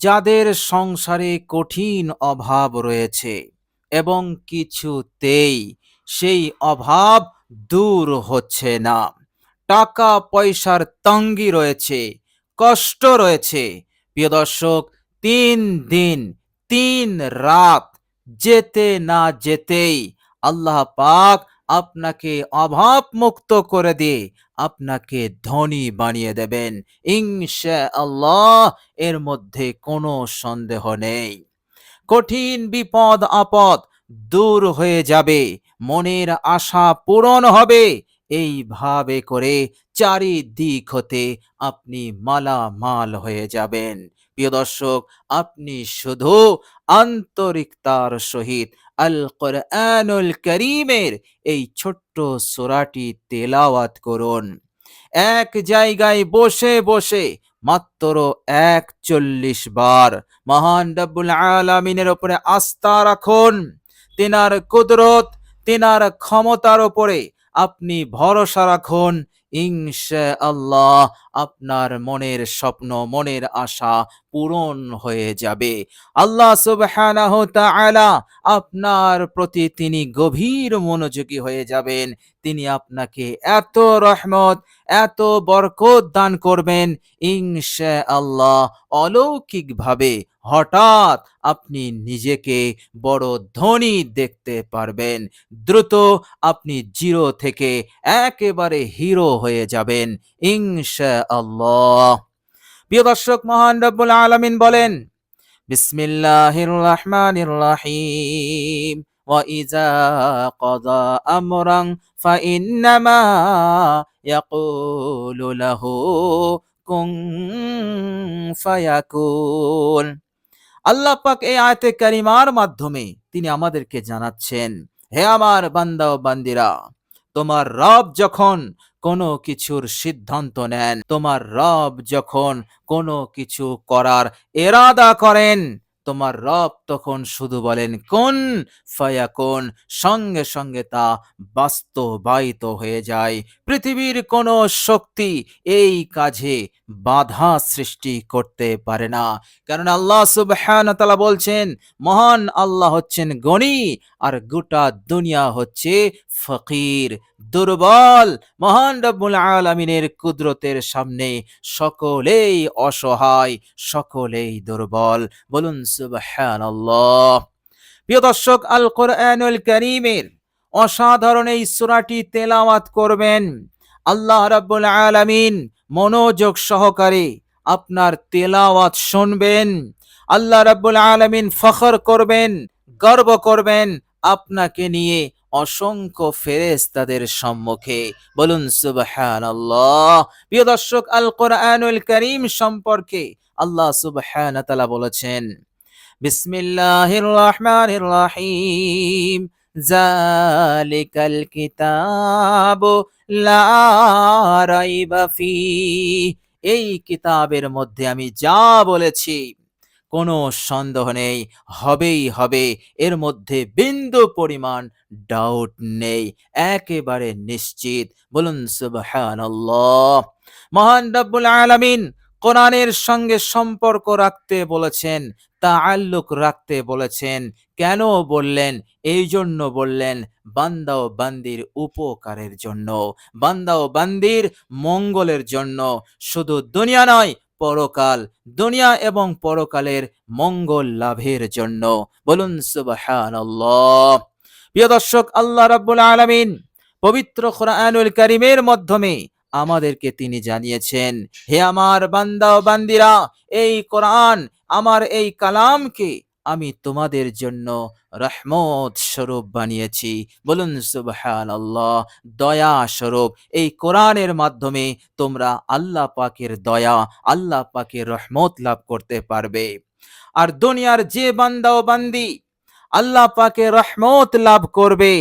যাদের সংসারে কঠিন অভাব রয়েছে এবং কিছুতেই সেই অভাব দূর হচ্ছে না। টাকা পয়সার তঙ্গি রয়েছে, কষ্ট রয়েছে। প্রিয় দর্শক, তিন দিন, তিন রাত যেতে না যেতেই আল্লাহ পাক আপনাকে অভাব মুক্ত করে দিয়ে আপনাকে ধনী বানিয়ে দেবেন। ইনশা আল্লাহ এর মধ্যে কোনো সন্দেহ নেই। কঠিন বিপদ, আপদ দূর হয়ে যাবে। মনের আশা পূরণ হবে। এইভাবে করে চারিদিক হতে আপনি মালামাল হয়ে যাবেন। প্রিয় দর্শক, আপনি শুধু আন্তরিকতার সহিত আল কোরআনুল করিমের এই ছোট্ট সোরাটি তেলাওয়াত করুন। এক জায়গায় বসে বসে মাত্র একচল্লিশ বার মহান রব্বুল আলমিনের ওপরে আস্থা রাখুন। তেনার কুদরত, তেনার ক্ষমতার ওপরে আপনি ভরসা রাখুন। ইনশা আল্লাহ আপনার মনের স্বপ্ন, মনের আশা পূরণ হয়ে যাবে। আল্লাহ সুবহানাহ তাআলা আপনার প্রতি তিনি গভীর মনোযোগী হয়ে যাবেন। তিনি আপনাকে এত রহমত এত বরকত দান করবেন ইনশা আল্লাহ অলৌকিকভাবে। হঠাৎ আপনি নিজেকে বড় ধনী দেখতে পারবেন। দ্রুত আপনি জিরো থেকে একেবারে হিরো হয়ে যাবেন ইনশা আল্লাহ প্রিয় দর্শক, মহান রব্বুল আলামিন বলেন, বিসমিল্লাহির রহমানির রহিম। وإذا قضى أمرا فإنما يقول له كن فيكون আল্লাহ পাক এই আয়াতে কারিমার মাধ্যমে তিনি আমাদেরকে জানাচ্ছেন হে আমার বান্দা ও বান্দিরা তোমার রব যখন কোনো কিছুর সিদ্ধান্ত নেন তোমার রব যখন কোনো কিছু করার এরাদা করেন তোমার রব তখন শুধু বলেন, কোন? ফায়াকুন, সঙ্গে সঙ্গে তা বাস্তবায়িত হয়ে যায়। পৃথিবীর কোনো শক্তি এই কাজে বাধা সৃষ্টি করতে পারে না। কারণ আল্লাহ সুবহানাহু তাআলা বলছেন, মহান আল্লাহ হচ্ছেন গণী আর গোটা দুনিয়া হচ্ছে ফকির, দুর্বল, মহান রব্বুল আলমিনের কুদরতের সামনে সকলেই অসহায়, সকলেই দুর্বল। বলুন সুবহানাল্লাহ। প্রিয় দর্শক আল কোরআনুল করিমের অসাধারণ এই সূরাটি তেলাওয়াত করবেন। আল্লাহ রাব্বুল আলামিন মনোযোগ সহকারে আপনার তেলাওয়াত শুনবেন। আল্লাহ রাব্বুল আলামিন ফখর করবেন, গর্ব করবেন, আপনাকে নিয়ে অসংখ্য ফেরেশতাদের সম্মুখে। বলুন সুবহানাল্লাহ। প্রিয় দর্শক আল কোরআনুল করিম সম্পর্কে আল্লাহ সুবহানাহু ওয়া তাআলা বলেছেন বিসমিল্লাহির রহমানির রহিম জালিকাল কিতাবু লা রাইবা ফি এই কিতাবের মধ্যে আমি যা বলেছি, কোনো সন্দেহ নেই, হবেই হবে। এর মধ্যে বিন্দু পরিমাণ ডাউট নেই, একেবারে নিশ্চিত। বলুন সুবহানাল্লাহ। মহান রব্বুল আলামিন কোরআনের সঙ্গে সম্পর্ক রাখতে বলেছেন, তাআল্লুক রাখতে বলেছেন। কেন বললেন? এই জন্য বললেন, বান্দা ও বান্দির উপকারের জন্য, বান্দা ও বান্দির মঙ্গলের জন্য। শুধু দুনিয়া নয়, পরকাল, দুনিয়া এবং পরকালের মঙ্গল লাভের জন্য। বলুন সুবহানাল্লাহ। প্রিয় দর্শক, আল্লাহ রাব্বুল আলামিন পবিত্র কোরআনুল কারীমের মাধ্যমে আমাদেরকে তিনি জানিয়েছেন, হে আমার বান্দা ও বান্দিরা, এই কোরআন আমার এই কালামকে আমি তোমাদের জন্য রহমত স্বরূপ বানিয়েছি। বলুন সুবহান আল্লাহ দয়া স্বরূপ, এই কোরআনের মাধ্যমে তোমরা আল্লাহ পাকের দয়া, আল্লাহ পাকের রহমত লাভ করতে পারবে। আর দুনিয়ার যে বান্দা ও বান্দি আল্লাহ পাকে রহমত লাভ করবে,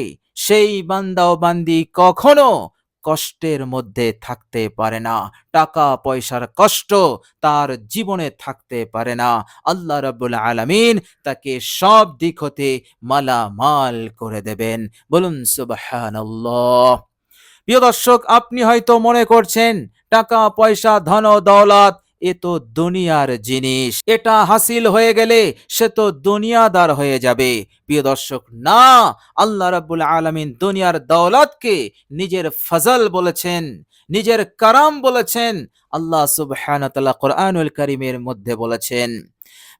সেই বান্দা ও বান্দি কখনো কষ্টের মধ্যে থাকতে পারে না। টাকা, পয়সার কষ্ট তার জীবনে থাকতে পারে না। আল্লাহ রাব্বুল আলামিন তাকে সব দিক হতে মালামাল করে দেবেন। বলুন, সুবহানাল্লাহ। প্রিয় দর্শক, আপনি হয়তো মনে করছেন, টাকা, পয়সা, ধন, দৌলত এ তো দুনিয়ার জিনিস এটা হাসিল হয়ে গেলে সে তো দুনিয়াদার হয়ে যাবে প্রিয় দর্শক না আল্লাহ রাব্বুল আলামিন দুনিয়ার দৌলতকে নিজের ফজল বলেছেন নিজের কারাম বলেছেন আল্লাহ সুবহানাহু ওয়া তাআলা কোরআনুল কারীমের মধ্যে বলেছেন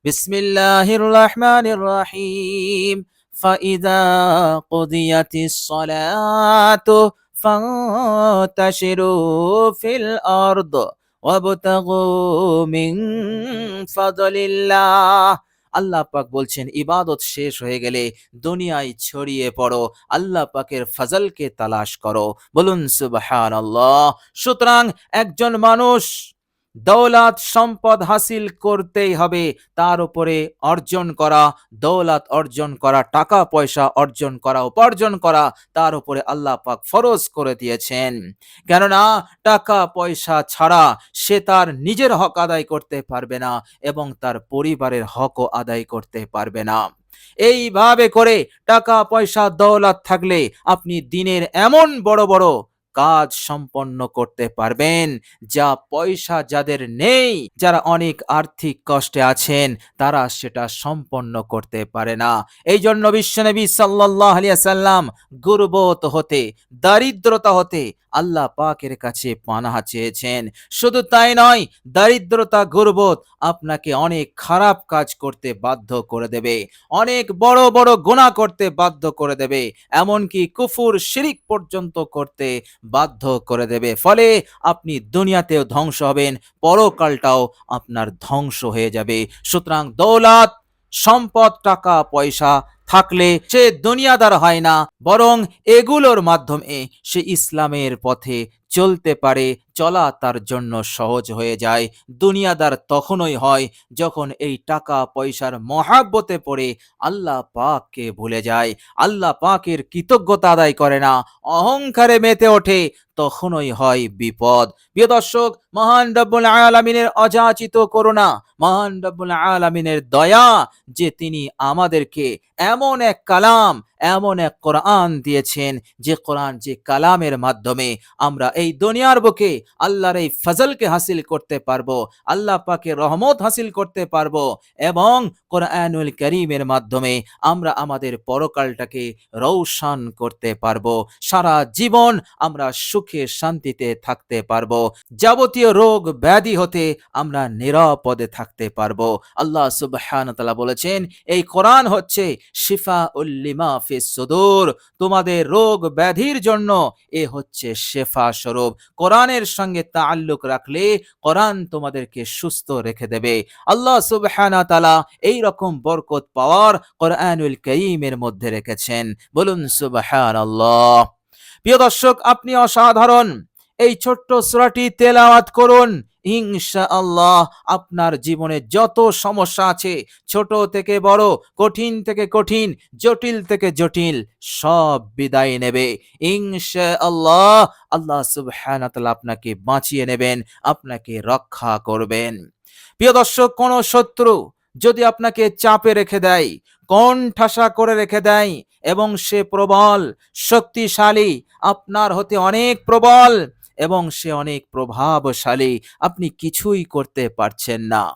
বিসমিল্লাহির রহমানির রহিম فإذا قضيت الصلاة فانتشروا في الأرض আল্লাহ পাক বলছেন, ইবাদত শেষ হয়ে গেলে দুনিয়ায় ছড়িয়ে পড়ো, আল্লাহ পাকের ফজলকে তালাশ করো। বলুন সুবাহ সুতরাং একজন মানুষ দৌলত সম্পদ হাসিল করতেই হবে। তার উপরে অর্জন করা, দৌলত অর্জন করা, টাকা, পয়সা অর্জন করা, উপার্জন করা, তার উপরে আল্লাহ পাক ফরজ করে দিয়েছেন। কেননা টাকা, পয়সা ছাড়া সে তার নিজের হক আদায় করতে পারবে না এবং তার পরিবারের হকও আদায় করতে পারবে না। এইভাবে করে টাকা, পয়সা, দৌলত থাকলে আপনি দিনের এমন বড় বড় কাজ সম্পন্ন করতে পারবেন। যা পয়সা যাদের নেই, যারা অনেক আর্থিক কষ্টে আছেন, তারা সেটা সম্পন্ন করতে পারে না। এই জন্য বিশ্বনবী সাল্লাহ আলিয়া সাল্লাম গুরবত হতে, দারিদ্রতা হতে আল্লাহ পাকের কাছে পানাহা চেয়েছেন। শুধু তাই নয়, দারিদ্রতা, গুরবত আপনাকে অনেক খারাপ কাজ করতে বাধ্য করে দেবে। অনেক বড় বড় গুণা করতে বাধ্য করে দেবে। এমনকি কুফুর, শিরিক পর্যন্ত করতে বাধ্য করে দেবে। ফলে আপনি দুনিয়াতেও ধ্বংস হবেন, পরকালটাও আপনার ধ্বংস হয়ে যাবে। সুতরাং দৌলত, সম্পদ, টাকা, পয়সা থাকলে সে দুনিয়াদার হয় না, বরং এগুলোর মাধ্যমে সে ইসলামের পথে চলতে পারে, চলা তার জন্য সহজ হয়ে যায়। দুনিয়াদার তখনই হয় যখন এই টাকা পয়সার মহাব্বতে পড়ে আল্লাহ পাককে ভুলে যায়। আল্লাহ পাকের কৃতজ্ঞতা আদায় করে না, অহংকারে মেতে ওঠে, তখনই হয় বিপদ। প্রিয় দর্শক, মহান রব্বুল আলামিনের অযাচিত করুণা, মহান রব্বুল আলামিনের দয়া যে তিনি আমাদেরকে এমন এক কালাম, এমন এক কোরআন দিয়েছেন যে কোরআন যে কালামের মাধ্যমে আমরা এই দুনিয়ার বুকে আল্লাহর এই ফজলকে হাসিল করতে পারব, আল্লাহ পাকে রহমত হাসিল করতে পারব এবং কোরআনুল করিমের মাধ্যমে আমরা আমাদের পরকালটাকে রৌশন করতে পারব। সারা জীবন আমরা সুখে শান্তিতে থাকতে পারব। যাবতীয় রোগ ব্যাধি হতে আমরা নিরাপদে থাকতে পারব। আল্লাহ সুবহান বলেছেন, এই কোরআন হচ্ছে শিফা উল্লিমা ফিস সুদূর। তোমাদের রোগ ব্যাধির জন্য এ হচ্ছে শেফা স্বরূপ। কোরআনের সঙ্গে তাল্লুক রাখলে কোরআন তোমাদেরকে সুস্থ রেখে দেবে। আল্লাহ সুবহানা তালা এই রকম বরকত পাওয়ার কোরআনুল করিমের মধ্যে রেখেছেন। বলুন সুবহান আল্লাহ প্রিয় দর্শক, আপনি অসাধারণ। এই ছোট্ট সূরাটি তেলাওয়াত করুন। ইনশা আল্লাহ আপনার জীবনে যত সমস্যা আছে, ছোট থেকে বড়, কঠিন থেকে কঠিন, জটিল থেকে জটিল, সব বিদায় নেবে। ইনশা আল্লাহ আল্লাহ সুবহানাহু ওয়া আপনাকে বাঁচিয়ে নেবেন, আপনাকে রক্ষা করবেন। প্রিয় দর্শক, কোন শত্রু যদি আপনাকে চাপে রেখে দেয় কণ্ঠাসা করে রেখে দেয় এবং সে প্রবল, শক্তিশালী, আপনার হতে অনেক প্রবল এবং সে অনেক প্রভাবশালী। আপনি কিছুই করতে পারছেন না।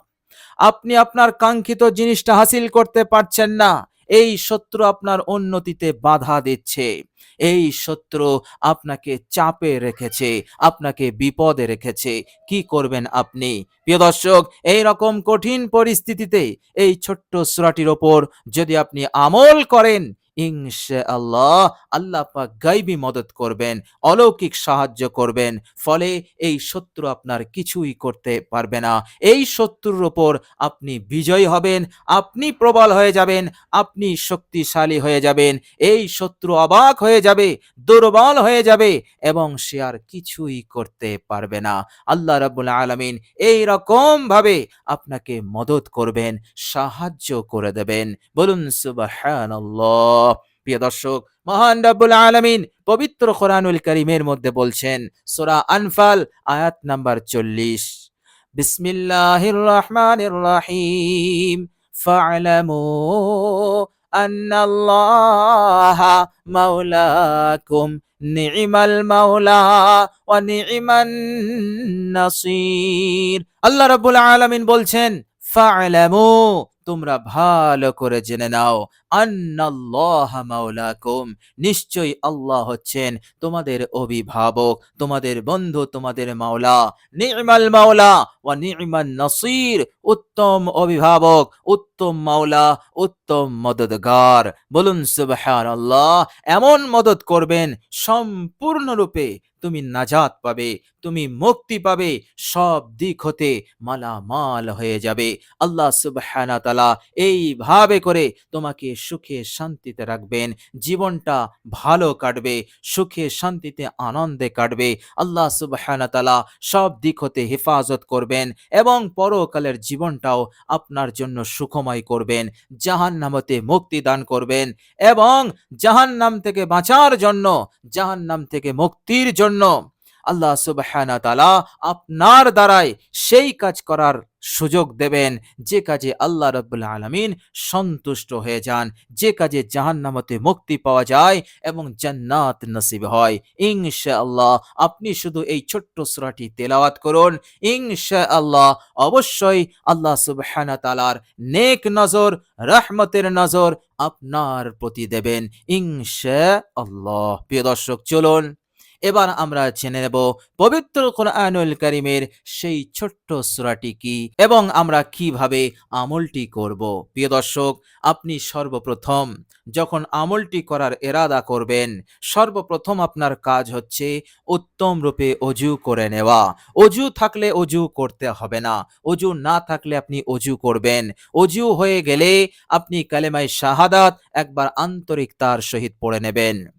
আপনি আপনার কাঙ্ক্ষিত জিনিসটা হাসিল করতে পারছেন না। এই শত্রু আপনার উন্নতিতে বাধা দিচ্ছে। এই শত্রু আপনাকে চাপে রেখেছে, আপনাকে বিপদে রেখেছে। কি করবেন আপনি? প্রিয় দর্শক এই রকম কঠিন পরিস্থিতিতে এই ছোট্ট সুরাটির ওপর যদি আপনি আমল করেন ইনশাআল্লাহ আল্লাহ পাক গাইবি মদত করবেন, অলৌকিক সাহায্য করবেন, ফলে এই শত্রু আপনার কিছুই করতে পারবে না। এই শত্রুর ওপর আপনি বিজয়ী হবেন, আপনি প্রবল হয়ে যাবেন, আপনি শক্তিশালী হয়ে যাবেন, এই শত্রু অবাক হয়ে যাবে, দুর্বল হয়ে যাবে এবং সে আর কিছুই করতে পারবে না। আল্লাহ রাব্বুল আলমিন এই রকম ভাবে আপনাকে মদত করবেন, সাহায্য করে দেবেন। বলুন সুবহানাল্লাহ। প্রিয় দর্শক, মহান রাব্বুল আলামিন পবিত্র কোরআনুল কারীমের মধ্যে বলছেন, সূরা আনফাল, আয়াত নাম্বার 40 বিসমিল্লাহির রহমানির রহিম। ফা'লামু আন্নাল্লাহা মাওলাকুম নি'মাল মাওলা ওয়া নি'মান নাসির। আল্লাহ রাব্বুল আলামিন বলছেন, ফা'লামু, তোমরা ভালো করে জেনে নাও। মাওলাকুম। নিশ্চয়ই আল্লাহ হচ্ছেন তোমাদের অভিভাবক, তোমাদের বন্ধু, তোমাদের মাওলা। নি'মাল মাওলা ওয়া নি'মান নাসির। উত্তম অভিভাবক, উত্তম মাওলা, উত্তম মদদগার। বলুন সুবহান আল্লাহ এমন মদত করবেন, সম্পূর্ণরূপে তুমি নাজাত পাবে, তুমি মুক্তি পাবে, সব দিক হতে মালামাল হয়ে যাবে। আল্লাহ সুবহানা তালা এইভাবে করে তোমাকে সুখে শান্তিতে রাখবেন, জীবনটা ভালো কাটবে, সুখে শান্তিতে আনন্দে কাটবে। আল্লাহ সুবহানা তালা সব দিক হতে হেফাজত করবেন এবং পরকালের জীবনটাও আপনার জন্য সুখময় করবেন জাহান নামতে মুক্তি দান করবেন এবং জাহান নাম থেকে বাঁচার জন্য জাহান নাম থেকে মুক্তির জন্য আল্লাহ সুবহানা তালা আপনার দ্বারাই সেই কাজ করার সুযোগ দেবেন। যে কাজে আল্লাহ রব্বুল আলমিন সন্তুষ্ট হয়ে যান, যে কাজে জাহান্নামতে মুক্তি পাওয়া যায় এবং জান্নাত নসিব হয়। ইনশা আল্লাহ আপনি শুধু এই ছোট্ট সূরাটি তেলাওয়াত করুন। ইনশা আল্লাহ অবশ্যই আল্লাহ সুবহানা তালার নেক নজর, রহমতের নজর আপনার প্রতি দেবেন। ইনশা আল্লাহ প্রিয় দর্শক, চলুন এবার আমরা জেনে নেব পবিত্র কোরআনুল করিমের সেই ছোট্ট সূরাটি কি এবং আমরা কীভাবে আমলটি করব। প্রিয় দর্শক, আপনি সর্বপ্রথম যখন আমলটি করার এরাদা করবেন, সর্বপ্রথম আপনার কাজ হচ্ছে উত্তম রূপে অজু করে নেওয়া। অজু থাকলে অজু করতে হবে না। অজু না থাকলে আপনি অজু করবেন। অজু হয়ে গেলে আপনি কালেমায় শাহাদাত একবার আন্তরিকতার সহিত পড়ে নেবেন।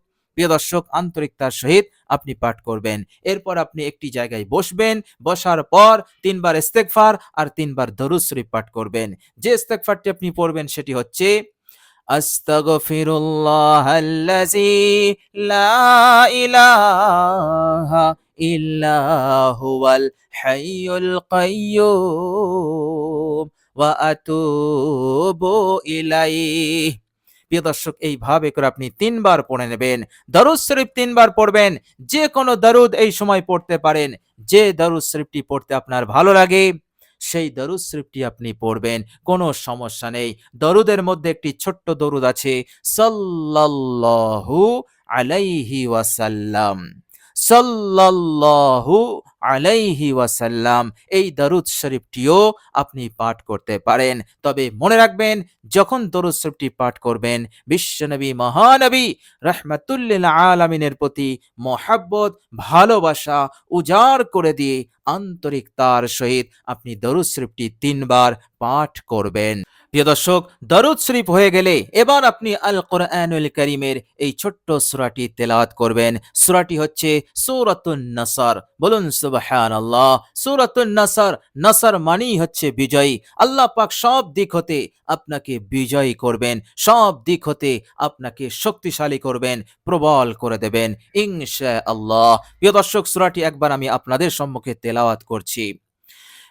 প্রিয় দর্শক আন্তরিকতার সহিত আপনি পাঠ করবেন। এরপর আপনি একটি জায়গায় বসবেন, বসার পর তিনবার ইস্তেগফার আর তিনবার দরুদ শরীফ পাঠ করবেন। যে ইস্তেগফারটি আপনি পড়বেন সেটি হচ্ছে, আস্তাগফিরুল্লাহাল্লাযী লা ইলাহা ইল্লা হুয়াল হাইয়ুল কাইয়্যুম ওয়া আতুবু ইলাইহি। প্রিয় দর্শক, এইভাবে করে আপনি তিনবার পড়ে নেবেন। দরুদ শরীফ তিনবার পড়বেন। যে কোনো দরুদ এই সময় পড়তে পারেন। যে দরুদ শরীফটি পড়তে আপনার ভালো লাগে, সেই দরুদ শরীফটি আপনি পড়বেন। কোনো সমস্যা নেই। দরুদের মধ্যে একটি ছোট্ট দরুদ আছে, সাল্লাল্লাহু আলাইহি ওয়াসাল্লাম। সাল্লাল্লাহু আলাইহি ওয়াসাল্লাম, এই দরুদ শরীফটিও আপনি পাঠ করতে পারেন। তবে মনে রাখবেন, যখন দরুদ শরীফটি পাঠ করবেন, বিশ্বনবী মহানবী রহমাতুল্লিল আলামিনের প্রতি মহাব্বত, ভালোবাসা উজাড় করে দিয়ে আন্তরিকতার সহিত আপনি দরুদ শরীফটি তিনবার পাঠ করবেন। প্রিয় দর্শক, দরুদ শরীফ হয়ে গেলে এবার আপনি আল কোরআনুল করিমের এই ছোট্ট সুরাটি তেলাওয়াত করবেন। সুরাটি হচ্ছে সূরাতুন নাসর। বলুন সুবহানাল্লাহ। সূরাতুন নাসর নাসর মানেই হচ্ছে বিজয়ী। আল্লাহ পাক সব দিক হতে আপনাকে বিজয়ী করবেন। সব দিক হতে আপনাকে শক্তিশালী করবেন, প্রবল করে দেবেন। ইনশা আল্লাহ প্রিয় দর্শক, সুরাটি একবার আমি আপনাদের সম্মুখে তেলাওয়াত করছি।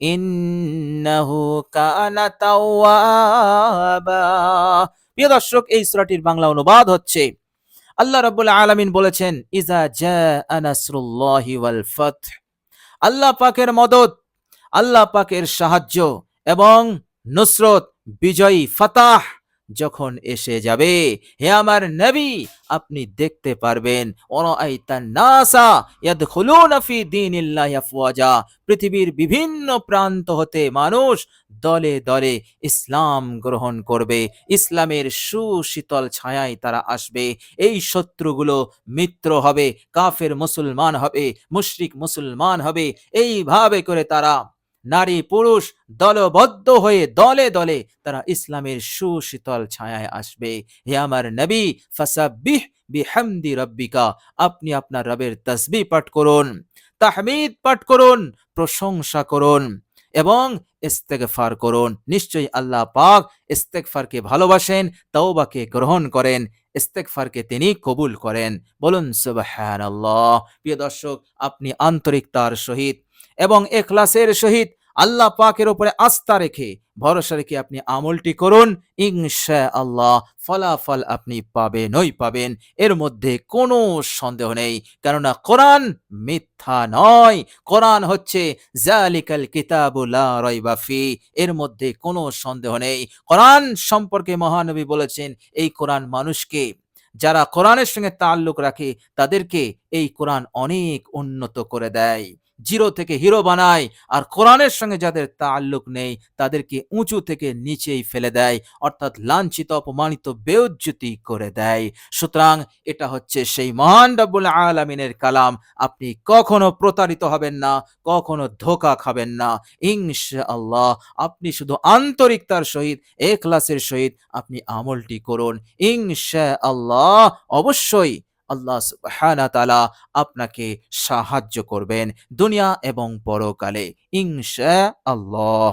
ইন্নাহু কানা তাওয়াবা। প্রিয় দর্শক, এই সূরাটির বাংলা অনুবাদ হচ্ছে, আল্লাহ রাব্বুল আলামিন বলেছেন ইজা জা নাসরুল্লাহি ওয়াল ফাত আল্লাহ পাকের মদত আল্লাহ পাকের সাহায্য এবং নুসরত, বিজয়ী ফাতাহ। যখন এসে যাবে, হে আমার নবী, আপনি দেখতে পারবেন পৃথিবীর বিভিন্ন প্রান্ত হতে মানুষ দলে দলে ইসলাম গ্রহণ করবে, ইসলামের সুশীতল ছায়ায় তারা আসবে। এই শত্রুগুলো মিত্র হবে, কাফের মুসলমান হবে, মুশরিক মুসলমান হবে, এইভাবে করে তারা নারী পুরুষ দলবদ্ধ হয়ে দলে দলে তারা ইসলামের সুশীতল ছায়ায় আসবে। হে আমার নবী, ফাসাব্বিহ বিহামদি রব্বিকা, আপনি আপনার রবের তসবি পাঠ করুন, তাহমিদ পাঠ করুন, প্রশংসা করুন এবং ইস্তেগফার করুন। নিশ্চয়ই আল্লাহ পাক ইস্তেগফারকে ভালোবাসেন, তওবাকে গ্রহণ করেন, ইস্তেগফারকে তিনি কবুল করেন। বলুন সুবহানাল্লাহ। প্রিয় দর্শক, আপনি আন্তরিকতার সহিত এবং এখলাসের সহিত আল্লাহ পাকের উপরে আস্থা রেখে, ভরসা রেখে আপনি আমলটি করুন। ইনশা আল্লাহ ফলাফল আপনি পাবেনই পাবেন। এর মধ্যে কোনো সন্দেহ নেই। কেননা কোরআন মিথ্যা নয়। কোরআন হচ্ছে জালিকাল কিতাবুলা রয়বাফি এর মধ্যে কোনো সন্দেহ নেই। কোরআন সম্পর্কে মহানবী বলেছেন, এই কোরআন মানুষকে, যারা কোরআনের সঙ্গে তাল্লুক রাখে, তাদেরকে এই কোরআন অনেক উন্নত করে দেয়। জিরো থেকে হিরো বানায়। আর কোরআনের সঙ্গে যাদের তাল্লুক নেই, তাদেরকে উঁচু থেকে নিচেই ফেলে দেয়, অর্থাৎ লাঞ্ছিত, অপমানিত, বেউজ্জতি করে দেয়। সুতরাং এটা হচ্ছে সেই মহান রব্বুল আলমিনের কালাম। আপনি কখনো প্রতারিত হবেন না, কখনো ধোকা খাবেন না। ইনশা আল্লাহ আপনি শুধু আন্তরিকতার সহিত, এখলাসের সহিত আপনি আমলটি করুন। ইনশা আল্লাহ অবশ্যই আল্লাহ সুবাহানা তালা আপনাকে সাহায্য করবেন দুনিয়া এবং পরকালে ইংশা আল্লাহ